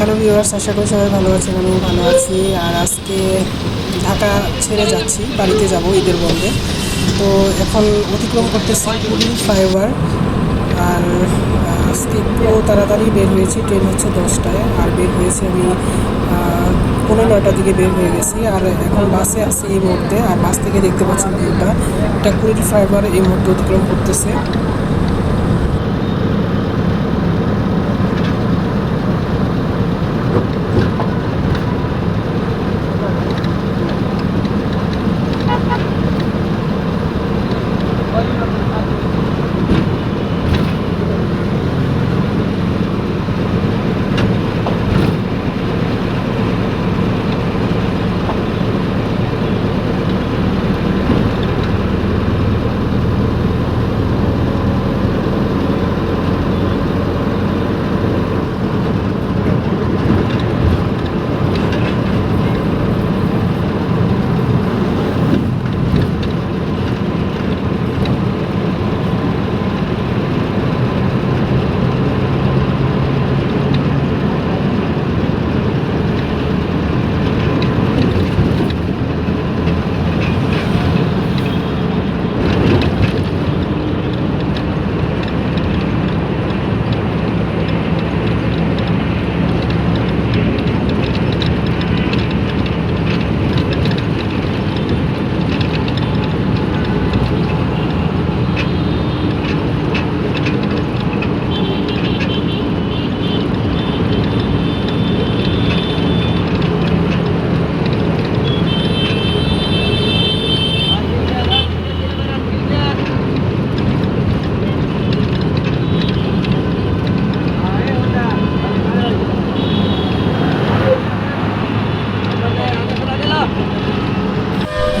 Hello viewers, আশা করি সবাই ভালো আছেন আমি ভালো আছি। আর আজকে ঢাকা ছেড়ে যাচ্ছি, বাড়িতে যাব ঈদের বন্ধে। তো এখন অতিক্রম করতেছি পুরী ফ্লাইওভার আর আজকে একটু তাড়াতাড়ি বের হয়েছি, ট্রেন হচ্ছে দশটায়। আর বের হয়েছি আমি পনেরো পৌনে নয়টার দিকে বের হয়ে গেছি। আর এখন বাসে আসছি এই মুহূর্তে। আর বাস থেকে দেখতে পাচ্ছেন ভিউটা। এটা পুরীর ফ্লাইওভার এই মুহূর্তে অতিক্রম করতেছে।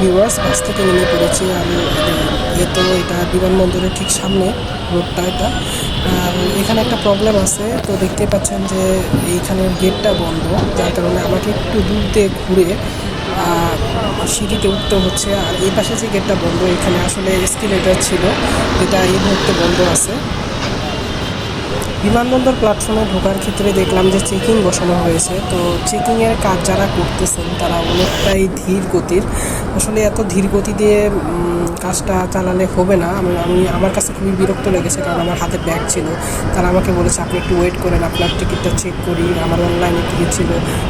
ভিউয়ার্স বাস থেকে নেমে পড়েছি আমি এ তো এটা বিমানবন্দরের ঠিক সামনে রোডটা এটা। এখানে একটা প্রবলেম আছে, তো দেখতে পাচ্ছেন যে এইখানের গেটটা বন্ধ, যার কারণে আমাকে একটু দূর দিয়ে ঘুরে সিঁড়িতে উঠতে হচ্ছে। আর এই পাশে যে গেটটা বন্ধ, এখানে আসলে এসকিলেটার ছিল, যেটা এই মুহূর্তে বন্ধ আছে। বিমানবন্দর প্ল্যাটফর্মে ঢোকার ক্ষেত্রে দেখলাম যে চেকিং বসানো হয়েছে। তো চেকিংয়ের কাজ যারা করতেছেন, তারা অনেকটাই ধীর গতির। আসলে এত ধীর গতি দিয়ে কাজটা চালালে হবে না। আমি আমি, আমার কাছে খুবই বিরক্ত লেগেছে কারণ আমার হাতে ব্যাগ ছিল। তারা আমাকে বলেছে, আপনি একটু ওয়েট করেন, আপনার টিকিটটা চেক করি। আমার অনলাইনে টিকিট ছিল।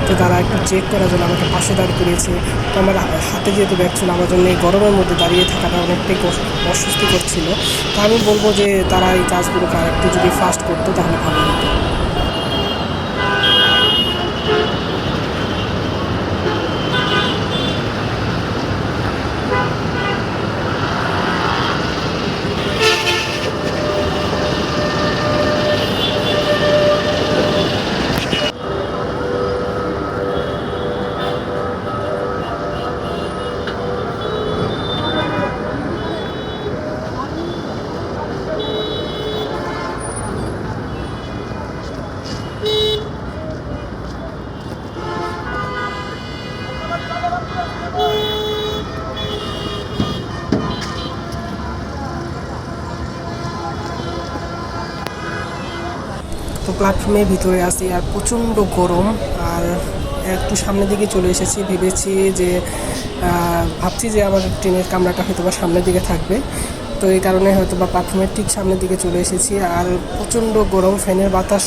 তো তারা একটু চেক করার জন্য আমাকে পাশে দাঁড় করিয়েছে। তো আমার হাতে যেহেতু ব্যাগ ছিল, আমার জন্য এই গরমের মধ্যে দাঁড়িয়ে থাকাটা অনেকটাই কষ্ট- অস্বস্তিকর ছিল। তো আমি বলব যে, তারা এই কাজগুলোকে আরেকটু যদি ফাস্ট করতো তাহলে ভালো হতো প্ল্যাটফর্মের ভিতরে আছি আর প্রচণ্ড গরম। আর একটু সামনের দিকে চলে এসেছি, ভেবেছি যে ভাবছি যে আমার ট্রেনের কামরাটা হয়তো বা সামনের দিকে থাকবে। তো এই কারণে হয়তো বা প্ল্যাটফর্মের ঠিক সামনের দিকে চলে এসেছি। আর প্রচণ্ড গরম, ফ্যানের বাতাস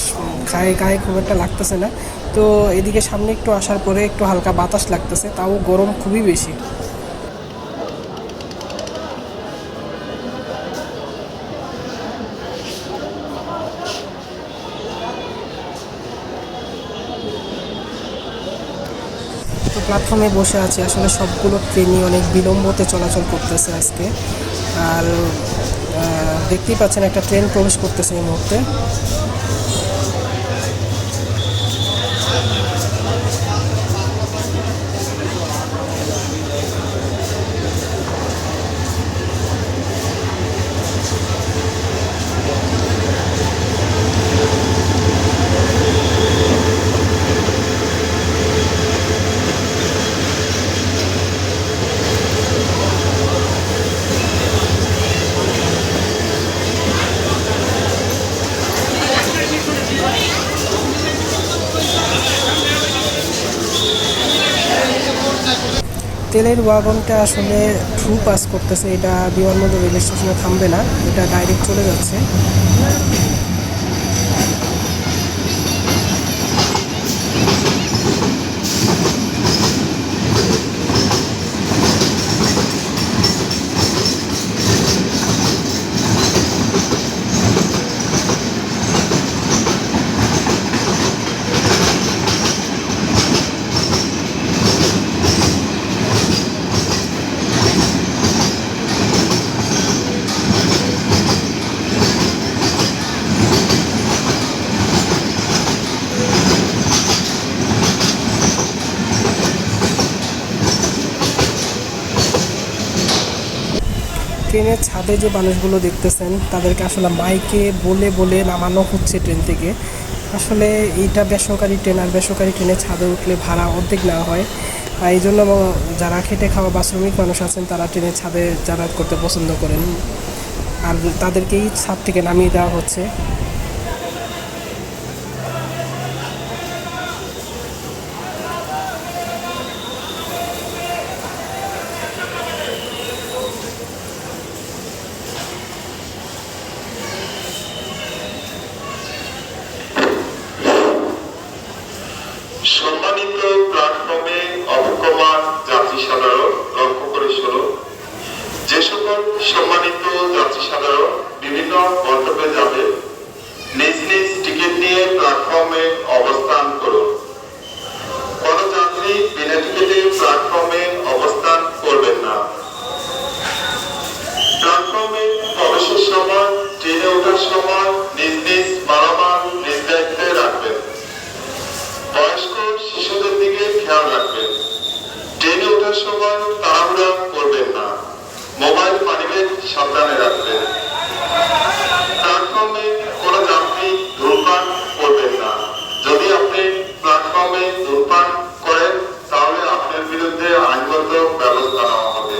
গায়ে গায়ে খুব একটা লাগতেছে না। তো এদিকে সামনে একটু আসার পরে একটু হালকা বাতাস লাগতেছে, তাও গরম খুবই বেশি। প্ল্যাটফর্মে বসে আছি, আসলে সবগুলো ট্রেনই অনেক বিলম্বতে চলাচল করতেছে আজকে। আর দেখতেই পাচ্ছেন একটা ট্রেন প্রবেশ করতেছে এই মুহূর্তে। তেলের ওয়াগনটা আসলে থ্রু পাস করতেছে, এটা বিমানবন্দর রেল স্টেশনে থামবে না, এটা ডাইরেক্ট চলে যাচ্ছে। ট্রেনের ছাদে যে মানুষগুলো দেখতেছেন, তাদেরকে আসলে মাইকে বলে বলে নামানো হচ্ছে ট্রেন থেকে। আসলে এইটা বেসরকারি ট্রেন, আর বেসরকারি ট্রেনে ছাদে উঠলে ভাড়া অর্ধেক নেওয়া হয়। এই জন্য যারা খেটে খাওয়া বা শ্রমিক মানুষ আছেন, তারা ট্রেনের ছাদে যাতায়াত করতে পছন্দ করেন। আর তাদেরকেই ছাদ থেকে নামিয়ে দেওয়া হচ্ছে। সম্মানিত প্ল্যাটফর্মে অবকমান যাত্রী সাধারণ লক্ষ্য করে শোনো যে সকল সম্মানিত যাত্রী সাধারণ বিভিন্ন গন্তব্যে যাবে, নিজ নিজ টিকিট নিয়ে প্ল্যাটফর্মে অবস্থান করুন। কোন যাত্রী বিনা টিকিটে প্ল্যাটফর্মে অবস্থান করবেন না। প্ল্যাটফর্মে প্রবেশের সময়, ট্রেনে ওঠার সময় নিজ নিজ খেয়াল রাখবেন ট্রেনে ওঠার সময় তাড়াহুড়া করবেন না। মোবাইল মানিব্যাগ সাবধানে রাখবেন। প্ল্যাটফর্মে কোনো যাত্রী ধূমপান করবেন না। যদি আপনি প্ল্যাটফর্মে ধূমপান করেন, তাহলে আপনার বিরুদ্ধে আইনগত ব্যবস্থা নেওয়া হবে।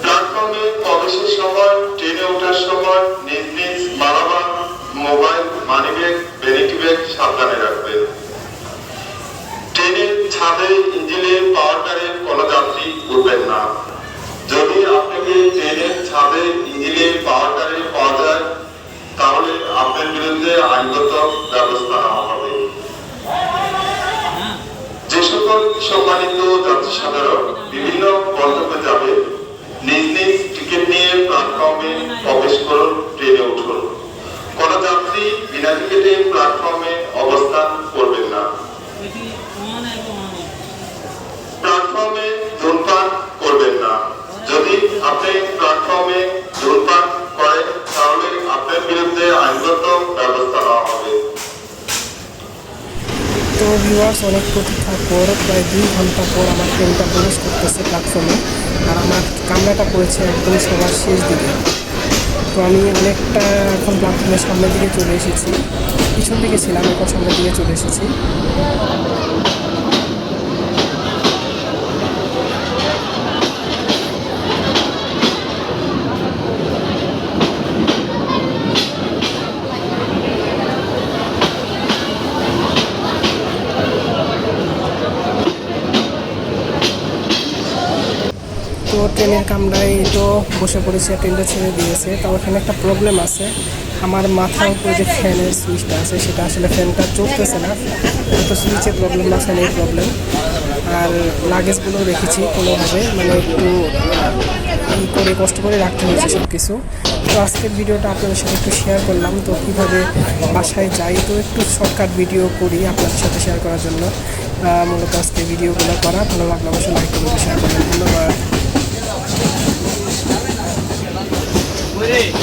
প্ল্যাটফর্মে প্রবেশের সময় ট্রেনে ওঠার সময় নিজ নিজ মোবাইল মানিব্যাগ ভ্যানিটি ব্যাগ সাবধানে রাখবেন। ট্রেনের ছাদে, ইঞ্জিনের পাওয়ার কোনো যাত্রী উঠবেন না। যদি আপনাকে ট্রেনের ছাদে, ইঞ্জিনের পাওয়ার পাওয়া যায়, তাহলে আপনার বিরুদ্ধে আইনগত ব্যবস্থা নেওয়া হবে। যে সকল সম্মানিত যাত্রী সাধারণ বিভিন্ন গন্তব্যে যাবে, নিজ নিজ টিকিট নিয়ে প্ল্যাটফর্মে প্রবেশ করুন, ট্রেনে উঠুন। কোন যাত্রী বিনা টিকিটে প্ল্যাটফর্মে তো ভিউয়ার্স অনেক প্রতীক্ষার পর, প্রায় দুই ঘণ্টা পর আমার ট্রেনটা প্রবেশ করতেছে প্ল্যাটফর্মে আর আমার কামরাটা পড়েছে একদম সবার শেষ দিকে। তো আমি অনেকটা এখন প্ল্যাটফর্মের সামনের দিকে চলে এসেছি। পিছন দিকে ছিলাম এখন সামনের দিকে চলে এসেছি। তো ট্রেনের কামরায় তো বসে পড়েছি ট্রেনটা ছেড়ে দিয়েছে। তো ওখানে একটা প্রবলেম আছে। আমার মাথার উপরে যে ফ্যানের সুইচটা আছে, সেটা আসলে ফ্যানটা চলতেছে না। তো সুইচের প্রবলেম না ফ্যানের প্রবলেম আর লাগেজগুলো রেখেছি কোনোভাবে মানে একটু করে, কষ্ট করে রাখতে হয়েছে সব কিছু তো আজকের ভিডিওটা আপনাদের সাথে একটু শেয়ার করলাম। তো কীভাবে বাসায় যাই, তো একটু শর্টকাট ভিডিও করি আপনাদের সাথে শেয়ার করার জন্য। মূলত আজকে ভিডিওগুলো করা। ভালো লাগলে অবশ্যই লাইক করবেন শেয়ার করবেন। ধন্যবাদ। Oi!